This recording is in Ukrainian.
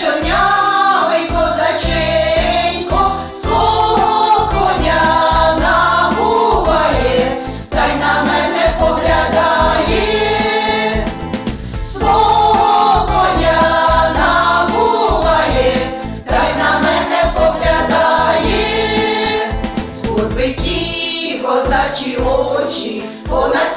чорнявий козаченько, свого коня набуває, та й на мене поглядає, свого коня набуває, та й на мене поглядає, Курбиті козачі очі, понад